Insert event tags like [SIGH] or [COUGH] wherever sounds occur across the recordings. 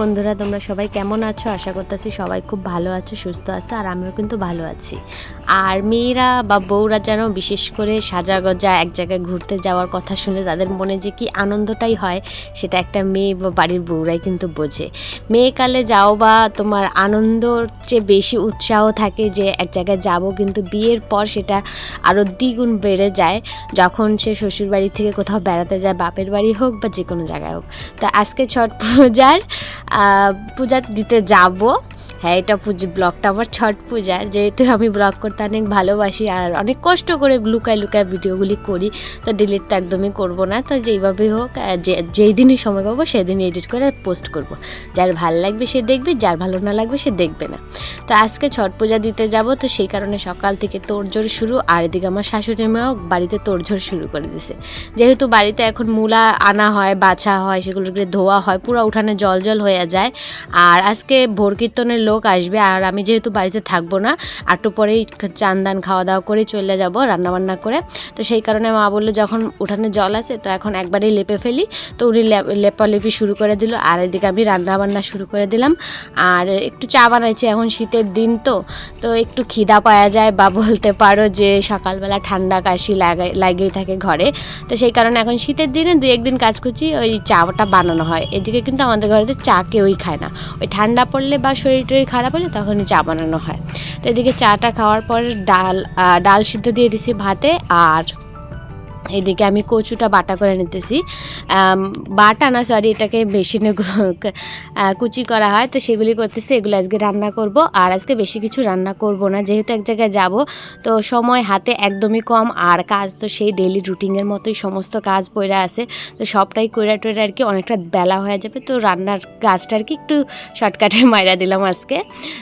বন্ধুরা, তোমরা সবাই কেমন আছো? আশা করতেছি সবাই খুব ভালো আছো, সুস্থ আছে, আর আমিও কিন্তু ভালো আছি। আর মেয়েরা বা বউরা যেন বিশেষ করে সাজা গজা এক জায়গায় ঘুরতে যাওয়ার কথা শুনে তাদের মনে যে কি আনন্দটাই হয়, সেটা একটা মেয়ে বা বাড়ির বউরাই কিন্তু বোঝে। মেয়েকালে যাও বা তোমার আনন্দর চেয়ে বেশি উৎসাহ থাকে যে এক জায়গায় যাব, কিন্তু বিয়ের পর সেটা আরও দ্বিগুণ বেড়ে যায় যখন সে শ্বশুর বাড়ি থেকে কোথাও বেড়াতে যায়, বাপের বাড়ি হোক বা যে কোনো জায়গায় হোক। তা আজকে ছট পূজার পূজা দিতে যাব। হ্যাঁ এটা পুজো, ব্লগটা আমার ছট পূজা। যেহেতু আমি ব্লগ করতে অনেক ভালোবাসি আর অনেক কষ্ট করে লুকায় লুকায় ভিডিওগুলি করি, তো ডিলিট তো একদমই করব না। তো যেইভাবেই হোক যে যেই দিনই সময় পাবো, সেদিনই এডিট করে পোস্ট করব। যার ভালো লাগবে সে দেখবে, যার ভালো না লাগবে সে দেখবে না। তো আজকে ছট পূজা দিতে যাব, তো সেই কারণে সকাল থেকে তোড়জোড় শুরু, আর এদিকে আমার শাশুড়ি মাও বাড়িতে তোড়জোড় শুরু করে দিছে। যেহেতু বাড়িতে এখন মূলা আনা হয়, বাছা হয়, সেগুলোকে ধোয়া হয়, পুরো উঠানে জল জল হয়ে যায়। আর আজকে ভোর কীর্তনের লোক আসবে আর আমি যেহেতু বাড়িতে থাকব না একটু পরেই চান দান খাওয়া দাওয়া করে চলে যাব রান্নাবান্না করে। তো সেই কারণে মা বলল যখন উঠানে জল আছে তো এখন একবারেই লেপে ফেলি। তো উনি লেপ- লেপালেপি শুরু করে দিল, আর এদিকে আমি রান্নাবান্না শুরু করে দিলাম। আর একটু চা বানাইছি, এখন শীতের দিন তো তো একটু খিদা পাওয়া যায় বা বলতে পারো যে সকালবেলা ঠান্ডা কাশি লাগাই লাগেই থাকে ঘরে। তো সেই কারণে এখন শীতের দিনে দুই একদিন কাজ করছি, ওই চাটা বানানো হয়। এদিকে কিন্তু আমাদের ঘরেতে চা কেউই খায় না। ওই ঠান্ডা পড়লে বা শরীর টরীর খারাপ হলে তখন চা বানানো হয়। তো এদিকে চাটা খাওয়ার পর ডাল ডাল সিদ্ধ দিয়ে দিছি ভাতে আর এদিকে আমি কচুটা বাটা করে নিতেছি। বাটা না সরি এটাকে মেশিনে কুচি করা হয়। তো সেগুলি করতেছি, এগুলো আজকে রান্না করব। আর আজকে বেশি কিছু রান্না করব না। যেহেতু এক জায়গায় যাব, তো সময় হাতে একদমই কম। আর কাজ তো সেই ডেলি রুটিনের মতোই সমস্ত কাজ পড়ে আছে। তো সবটাই কইরা টইরা আর কি অনেকটা বেলা হয়ে যাবে। তো রান্নার কাজটা আর কি একটু শর্টকাটে মাইরা দিলাম আজকে।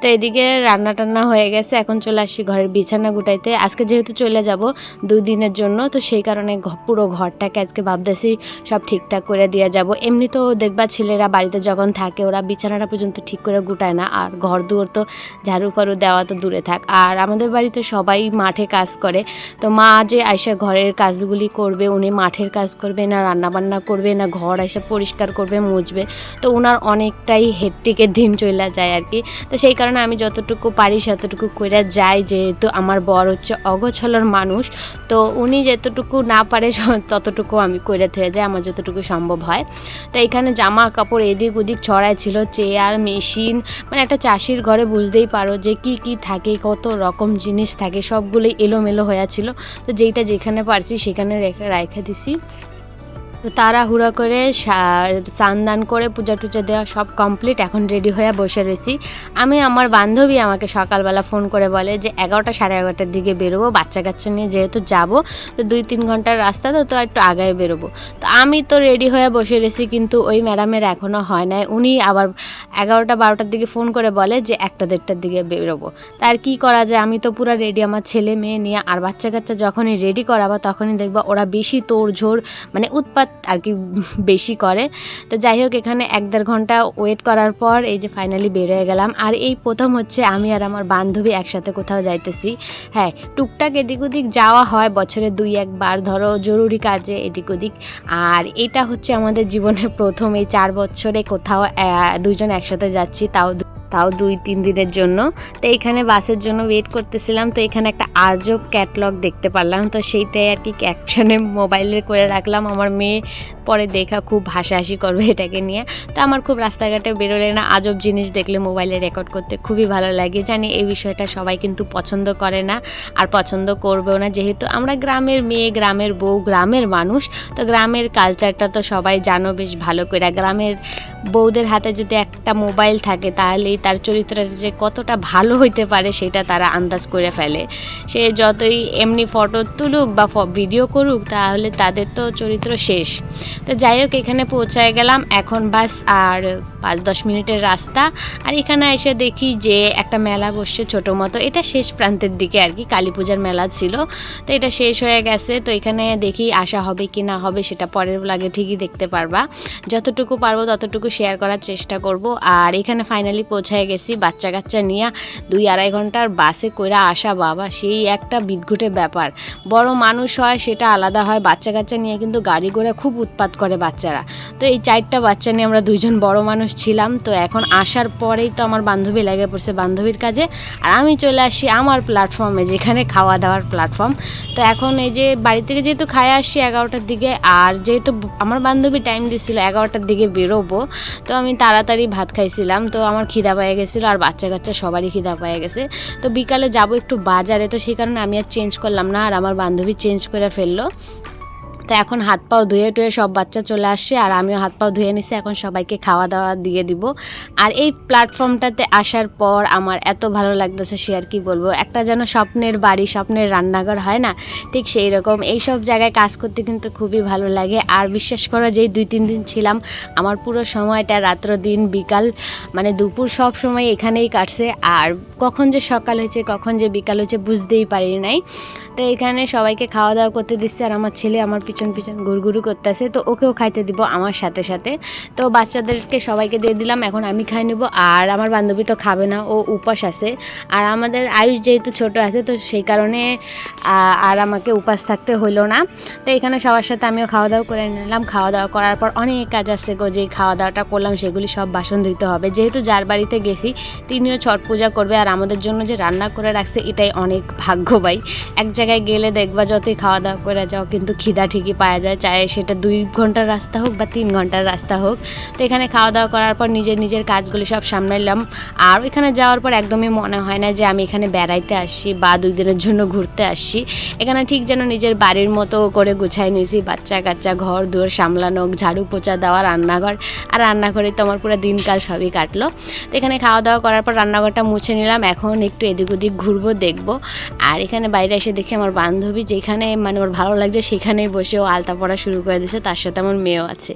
তো এদিকে রান্না টান্না হয়ে গেছে। এখন চলে আসছি ঘরের বিছানা গুটাইতে। আজকে যেহেতু চলে যাব দুই দিনের জন্য, তো সেই কারণে ঘ- পুরো ঘরটাকে আজকে ভাবতেছি সব ঠিকঠাক করে দিয়ে যাব। এমনিতেও দেখবা ছেলেরা বাড়িতে যখন থাকে, ওরা বিছানাটা পর্যন্ত ঠিক করে গুটায় না। আর ঘর দুয়ার তো ঝাড়ু ফাড়ু দেওয়া তো দূরে থাক। আর আমাদের বাড়িতে সবাই মাঠে কাজ করে। তো মা যে আইসা ঘরের কাজগুলি করবে, উনি মাঠের কাজ করবে না, রান্নাবান্না করবে না, ঘর এসে পরিষ্কার করবে, মুছবে, তো ওনার অনেকটাই হেডটিকের দিন চলে যায় আর কি। তো সেই কারণে আমি যতটুকু পারি ততটুকু করে যাই, যেহেতু আমার বর হচ্ছে অগোছলর মানুষ, তো উনি যতটুকু না পারে ততটুকু আমি করে থেকে যাই, আমার যতটুকু সম্ভব হয়। তো এখানে জামা কাপড় এদিক ওদিক ছড়াই ছিল, চেয়ার, মেশিন মানে একটা চাষির ঘরে বুঝতেই পারো যে কি কি থাকে, কত রকম জিনিস থাকে, সবগুলোই এলোমেলো হয়েছিল তো যেইটা যেখানে পারছি সেখানে রেখে রেখে দিছি। তো তাড়াহুড়া করে স্নান করে পূজা টুজা দেওয়া সব কমপ্লিট এখন রেডি হয়ে বসে রয়েছি। আমি আমার বান্ধবী আমাকে সকালবেলা ফোন করে বলে যে, এগারোটা সাড়ে এগারোটার দিকে বেরোবো, বাচ্চা কাচ্চা নিয়ে যেহেতু যাব, তো দুই তিন ঘণ্টার রাস্তা তো তো একটু আগায় বেরোবো। তো আমি তো রেডি হয়ে বসে রয়েছি, কিন্তু ওই ম্যাডামের এখনও হয় নাই। উনি আবার এগারোটা বারোটার দিকে ফোন করে বলে যে, একটা দেড়টার দিকে বেরোবো। তার কি করা যায়? আমি তো পুরো রেডি আমার ছেলে মেয়ে নিয়ে, আর বাচ্চা কাচ্চা যখনই রেডি করাবো, তখনই দেখবা ওরা বেশি তোড়ঝোড় মানে উৎপাত আর কি বেশি করে। তো যাই হোক এখানে এক দেড় ঘণ্টা ওয়েট করার পর এই যে ফাইনালি বেরোয় গেলাম। আর এই প্রথম হচ্ছে আমি আর আমার বান্ধবী একসাথে কোথাও যাইতেছি। হ্যাঁ টুকটাক এদিক ওদিক যাওয়া হয় বছরে দুই একবার। ধরো জরুরি কাজে এদিক ওদিক। আর এটা হচ্ছে আমাদের জীবনে প্রথম এই চার বছরে কোথাও আহ, দুইজন একসাথে যাচ্ছি তাও তাও দুই, তিন দিনের জন্য। তো এখানে বাসের জন্য ওয়েট করতেছিলাম। তো এখানে একটা আজব ক্যাটলগ দেখতে পারলাম। তো সেইটাই আর কি ক্যাপশনে মোবাইলে করে রাখলাম। আমার মেয়ে পরে দেখা খুব হাসাহাসি করবে এটাকে নিয়ে। তো আমার খুব রাস্তাঘাটে বেরোলে না, আজব জিনিস দেখলে মোবাইলে রেকর্ড করতে খুবই ভালো লাগে। জানি এই বিষয়টা সবাই কিন্তু পছন্দ করে না, আর পছন্দ করবেও না। যেহেতু আমরা গ্রামের মেয়ে, গ্রামের বউ, গ্রামের মানুষ, তো গ্রামের কালচারটা তো সবাই জানো বেশ ভালো করে। গ্রামের বউদের হাতে যদি একটা মোবাইল থাকে, তাহলেই তার চরিত্রটা যে কতটা ভালো হইতে পারে সেটা তারা আন্দাজ করে ফেলে। সে যতই এমনি ফটো তুলুক বা ভিডিও করুক, তাহলে তাদের তো চরিত্র শেষ। তো যাই হোক, এখানে পৌঁছায় গেলাম। এখন বাস আর পাঁচ দশ মিনিটের রাস্তা। আর এখানে এসে দেখি যে একটা মেলা বসছে ছোটো মতো। এটা শেষ প্রান্তের দিকে আর কি, কালী পূজার মেলা ছিল। তো এটা শেষ হয়ে গেছে। তো এখানে দেখি আসা হবে কি না হবে, সেটা পরের লাগে ঠিকই দেখতে পারবা। যতটুকু পারব ততটুকু শেয়ার করার চেষ্টা করব। আর এখানে ফাইনালি পৌঁছায় গেছি বাচ্চা কাচ্চা নিয়ে। দুই আড়াই ঘণ্টার বাসে কইরা আসা বাবা, সেই একটা বিদঘুটে ব্যাপার। বড় মানুষ হয়, সেটা আলাদা হয়। বাচ্চা কাচ্চা নিয়ে কিন্তু গাড়ি করে খুব উৎপাত করে বাচ্চারা। তো এই চারটা বাচ্চা নিয়ে আমরা দুইজন বড় মানুষ ছিলাম। তো এখন আসার পরেই তো আমার বান্ধবী লেগে পড়ছে বান্ধবীর কাজে। আর আমি চলে আসি আমার প্ল্যাটফর্মে যেখানে খাওয়া দাওয়ার প্ল্যাটফর্ম তো এখন এই যে বাড়ি থেকে যেহেতু খায় আসি এগারোটার দিকে, আর যেহেতু আমার বান্ধবী টাইম দিচ্ছিল এগারোটার দিকে বেরোবো, তো আমি তাড়াতাড়ি ভাত খাইছিলাম। তো আমার খিদা পেয়ে গেছিল আর বাচ্চা কাচ্চা সবারই খিদা পেয়ে গেছে। তো বিকালে যাব একটু বাজারে, তো সেই কারণে আমি আর চেঞ্জ করলাম না। আর আমার বান্ধবী চেঞ্জ করে ফেলল। তো এখন হাত পাও ধুয়ে টুয়ে সব বাচ্চা চলে আসছে আর আমিও হাত পাও ধুয়ে নিছি, এখন সবাইকে খাওয়া দাওয়া দিয়ে দিব। আর এই প্ল্যাটফর্মটাতে আসার পর আমার এত ভালো লাগতেছে সে আর কি বলব, একটা যেন স্বপ্নের বাড়ি, স্বপ্নের রান্নাঘর হয় না? ঠিক সেই রকম এইসব জায়গায় কাজ করতে কিন্তু খুবই ভালো লাগে। আর বিশ্বাস করো যেই দুই তিন দিন ছিলাম, আমার পুরো সময়টা রাত্র, দিন, বিকাল মানে দুপুর সব সময় এখানেই কাটছে। আর কখন যে সকাল হয়েছে, কখন যে বিকাল হয়েছে বুঝতেই পারি নাই। তো এখানে সবাইকে খাওয়া দাওয়া করতে দিচ্ছে আর আমার ছেলে আমার পিছন পিছন গুড়গুড়ু করতেছে, তো ওকেও খাইতে দিব আমার সাথে সাথে। তো বাচ্চাদেরকে সবাইকে দিয়ে দিলাম, এখন আমি খাই নেব। আর আমার বান্ধবী তো খাবে না, ও উপাস আছে। আর আমাদের আয়ুষ যেহেতু ছোট আছে, তো সেই কারণে আর আমাকে উপাস থাকতে হলো না। তো এখানে সবার সাথে আমিও খাওয়া দাওয়া করে নিলাম। খাওয়া দাওয়া করার পর অনেক কাজ আছে গো যে খাওয়া দাওয়াটা করলাম সেগুলি সব বাসন ধুইতে হবে। যেহেতু যার বাড়িতে গেছি, তিনিও ছট পূজা করবে আর আমাদের জন্য যে রান্না করে রাখছে, এটাই অনেক ভাগ্যবাই এক জায়গায় গেলে দেখবা যতই খাওয়া দাওয়া করে যাও, কিন্তু খিদা ঠিকই পাওয়া যায় চাहे সেটা দুই ঘণ্টার রাস্তা হোক বা তিন ঘণ্টার রাস্তা হোক। তো এখানে খাওয়া দাওয়া করার পর নিজের নিজের কাজগুলি সব সামলাইলাম। আর এখানে যাওয়ার পর একদমই মনে হয় না যে আমি এখানে বেড়াইতে আসছি বা দুই দিনের জন্য ঘুরতে আসছি। এখানে ঠিক যেন নিজের বাড়ির মতো করে গুছাই নিয়েছি বাচ্চা কাচ্চা ঘর দুয়ার সামলানো ঝাড়ু পোচা দেওয়া, রান্নাঘর। আর রান্নাঘরে তো আমার পুরো দিনকাল সবই কাটলো। তো এখানে খাওয়া দাওয়া করার পর রান্নাঘরটা মুছে নিলাম। এখন একটু এদিক ওদিক ঘুরবো, দেখব। আর এখানে বাইরে এসে দেখি আমার বান্ধবী যেখানে মানে ওর ভালো লাগছে সেখানেই বসে ও আলতা পড়া শুরু করে দিয়েছে, তার সাথে আমার মেয়েও আছে।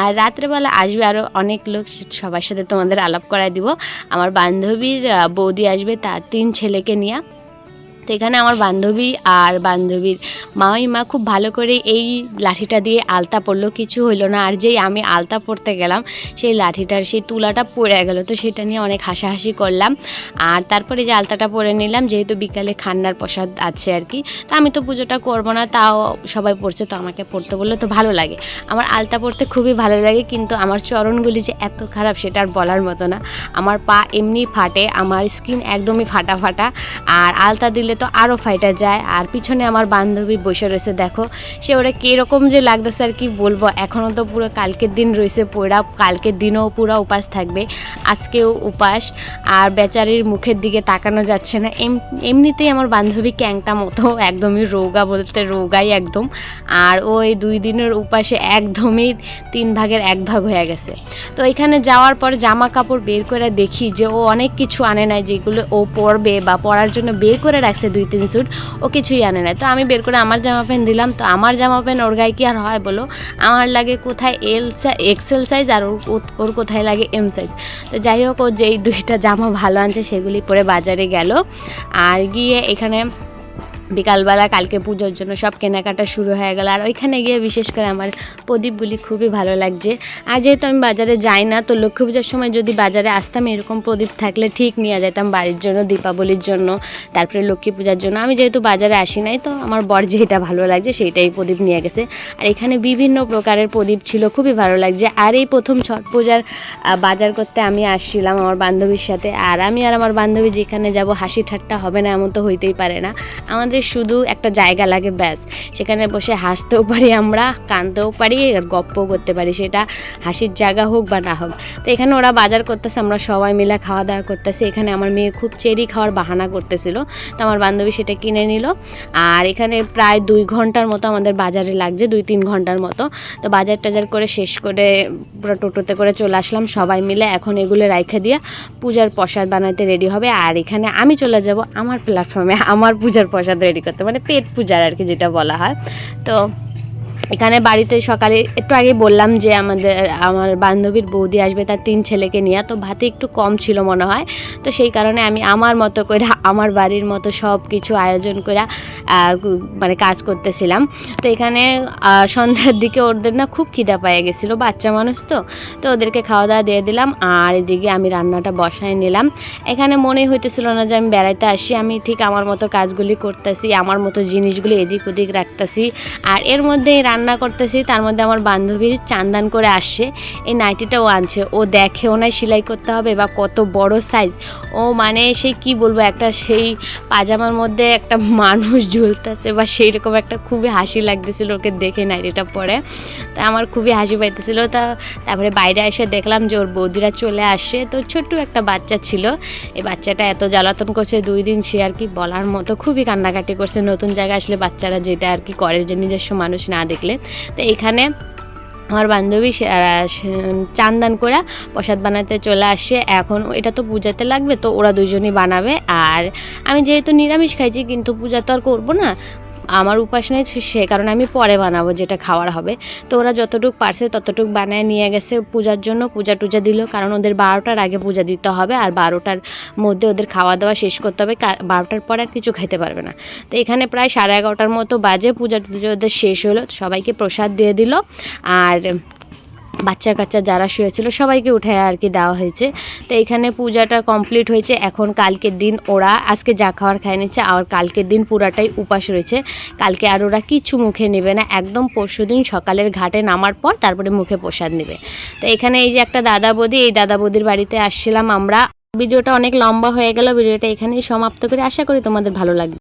আর রাত্রেবেলা আসবে আরও অনেক লোক সবার সাথে তোমাদের আলাপ করায় দিব। আমার বান্ধবীর বৌদি আসবে, তার তিন ছেলেকে নিয়ে। তো এখানে আমার বান্ধবী আর বান্ধবীর মামিমা খুব ভালো করে এই লাঠিটা দিয়ে আলতা পড়ল, কিছু হইল না। আর যেই আমি আলতা পড়তে গেলাম, সেই লাঠিটার সেই তুলাটা পড়ে গেল। তো সেটা নিয়ে অনেক হাসাহাসি করলাম। আর তারপরে যে আলতাটা পরে নিলাম, যেহেতু বিকালে খান্নার প্রসাদ আছে আর কি, তো আমি তো পুজোটা করব না, তাও সবাই পড়ছে, তো আমাকে পড়তে বললে, তো ভালো লাগে। আমার আলতা পড়তে খুবই ভালো লাগে, কিন্তু আমার চরণগুলি যে এত খারাপ, সেটা আর বলার মতো না। আমার পা এমনি ফাটে, আমার স্কিন একদমই ফাটা ফাটা। আর আলতা দিলে তো আরও ফাইটা যায়। আর পিছনে আমার বান্ধবী বসে রয়েছে, দেখো। সে ওরা কীরকম যে লাগতেছে আর কি বলব। এখনও তো পুরো কালকের দিন রয়েছে পোড়া, কালকের দিনও পুরো উপাস থাকবে। আজকেও উপাস। আর বেচারির মুখের দিকে তাকানো যাচ্ছে না। এম, এমনিতেই আমার বান্ধবী ক্যাংটা মতো, একদমই রোগা বলতে রোগাই একদম। আর ও এই দুই দিনের উপাসে একদমই তিন ভাগের এক ভাগ হয়ে গেছে। তো এখানে যাওয়ার পর জামা কাপড় বের করে দেখি যে ও অনেক কিছু আনে নাই যেগুলো ও পরবে বা পরার জন্য বের করে রাখছে। দুই, তিন স্যুট ও কিছুই আনে না তো আমি বের করে আমার জামা প্যান্ট দিলাম। তো আমার জামা প্যান্ট ওর গায়ে কি আর হয় বলো? আমার লাগে কোথায় এল এক্সেল সাইজ আর ওর- ওর কোথায় লাগে এম সাইজ তো যাই হোক, ও যেই দুইটা জামা ভালো আনছে সেগুলি পরে বাজারে গেল। আর গিয়ে এখানে বিকালবেলা কালকে পুজোর জন্য সব কেনাকাটা শুরু হয়ে গেল। আর ওইখানে গিয়ে বিশেষ করে আমার প্রদীপগুলি খুবই ভালো লাগছে। আর যেহেতু আমি বাজারে যাই না, তো লক্ষ্মী পূজার সময় যদি বাজারে আসতাম, এরকম প্রদীপ থাকলে ঠিক নিয়ে যেতাম বাড়ির জন্য, দীপাবলির জন্য, তারপরে লক্ষ্মী পূজার জন্য। আমি যেহেতু বাজারে আসি নাই, তো আমার বর যেটা ভালো লাগছে, সেইটাই প্রদীপ নিয়ে গেছে। আর এখানে বিভিন্ন প্রকারের প্রদীপ ছিল, খুবই ভালো লাগছে। আর এই প্রথম ছট পূজার বাজার করতে আমি আসছিলাম আমার বান্ধবীর সাথে। আর আমি আর আমার বান্ধবী যেখানে যাব, হাসি ঠাট্টা হবে না, এমন তো হইতেই পারে না। আমাদের শুধু একটা জায়গা লাগে, ব্যাস। সেখানে বসে হাসতেও পারি আমরা কাঁদতেও পারি আর গপ্পও করতে পারি। সেটা হাসির জায়গা হোক বা না হোক। তো এখানে ওরা বাজার করতেছে, আমরা সবাই মিলে খাওয়া দাওয়া করতেছি। এখানে আমার মেয়ে খুব চেরি খাওয়ার বাহানা করতেছিল। তো আমার বান্ধবী সেটা কিনে নিল। আর এখানে প্রায় দুই ঘণ্টার মতো আমাদের বাজারে লাগছে, দুই তিন ঘণ্টার মতো। তো বাজার টাজার করে শেষ করে পুরো টোটোতে করে চলে আসলাম সবাই মিলে। এখন এগুলো রাইখে দিয়ে পূজার প্রসাদ বানাতে রেডি হবে। আর এখানে আমি চলে যাব আমার প্ল্যাটফর্মে আমার পূজার প্রসাদ রেডি করতে মানে পেট পূজার আর কি যেটা বলা হয়। তো এখানে বাড়িতে সকালে একটু আগে বললাম যে আমাদের, আমার বান্ধবীর বৌদি আসবে তার তিন ছেলেকে নিয়ে, তো ভাতে একটু কম ছিল মনে হয়। তো সেই কারণে আমি আমার মতো করে, আমার বাড়ির মতো সব কিছু আয়োজন করে মানে কাজ করতেছিলাম। তো এখানে সন্ধ্যার দিকে ওদের না খুব খিদা পেয়ে গেছিল, বাচ্চা মানুষ তো। তো ওদেরকে খাওয়া দাওয়া দিয়ে দিলাম, আর এদিকে আমি রান্নাটা বসায় নিলাম। এখানে মনে হইতেছিল না যে আমি বেড়াইতে আসি, আমি ঠিক আমার মতো কাজগুলি করতেছি, আমার মতো জিনিসগুলি এদিক ওদিক রাখতেছি। আর এর মধ্যেই রান্না করতেছি, তার মধ্যে আমার বান্ধবীর চান্দান করে আসে। এই নাইটিটাও আনছে। ও দেখে ওনায় সেলাই করতে হবে বা কত বড় সাইজ ও মানে সেই কি বলব, একটা সেই পাজামার মধ্যে একটা [LAUGHS] মানুষ ঝুলতেছে বা সেই রকম একটা খুবই হাসি লাগতেছিল ওকে দেখে নাইটিটা পরে। তা আমার খুবই হাসি পাইতেছিল। তা তারপরে বাইরে এসে দেখলাম যে ওর বৌদিরা চলে আসে। তো ছোট্ট একটা বাচ্চা ছিল। এই বাচ্চাটা এত জ্বালাতন করছে, দুই দিন সে আর কি বলার মতো খুবই কান্নাকাটি করছে। নতুন জায়গায় আসলে বাচ্চারা যেটা আর কি করে যে নিজস্ব মানুষ না দেখলে তো এখানে আমার বান্ধবী চান্দান করে প্রসাদ বানাতে চলে আসে। এখন এটা তো পূজাতে লাগবে, তো ওরা দুজনই বানাবে। আর আমি যেহেতু নিরামিষ খাইছি, কিন্তু পূজা তো আর করব না। আমার উপাস নেই সে কারণে আমি পরে বানাবো যেটা খাওয়ার হবে। তো ওরা যতটুকু পারছে ততটুকু বানায় নিয়ে গেছে পূজার জন্য। পূজা টুজা দিল, কারণ ওদের বারোটার আগে পূজা দিতে হবে আর বারোটার মধ্যে ওদের খাওয়া দাওয়া শেষ করতে হবে। বারোটার পরে আর কিছু খেতে পারবে না। তো এখানে প্রায় সাড়ে এগারোটার মতো বাজে পূজা টুজা ওদের শেষ হলো। সবাইকে প্রসাদ দিয়ে দিল। আর বাচ্চা কাচ্চা যারা শুয়েছিল সবাইকে উঠে আর কি দেওয়া হয়েছে। তো এখানে পূজাটা কমপ্লিট হয়েছে। এখন কালকের দিন ওরা আজকে যা খাওয়ার খাই নিচ্ছে, আর কালকের দিন পুরাটাই উপাস রয়েছে। কালকে আর ওরা কিচ্ছু মুখে নেবে না। একদম পরশু দিন সকালের ঘাটে নামার পর তারপরে মুখে প্রসাদ নেবে। তো এখানে এই যে একটা দাদা বৌদি এই দাদা বৌদির বাড়িতে আসছিলাম আমরা। ভিডিওটা অনেক লম্বা হয়ে গেল। ভিডিওটা এখানেই সমাপ্ত করে। আশা করি তোমাদের ভালো লাগবে।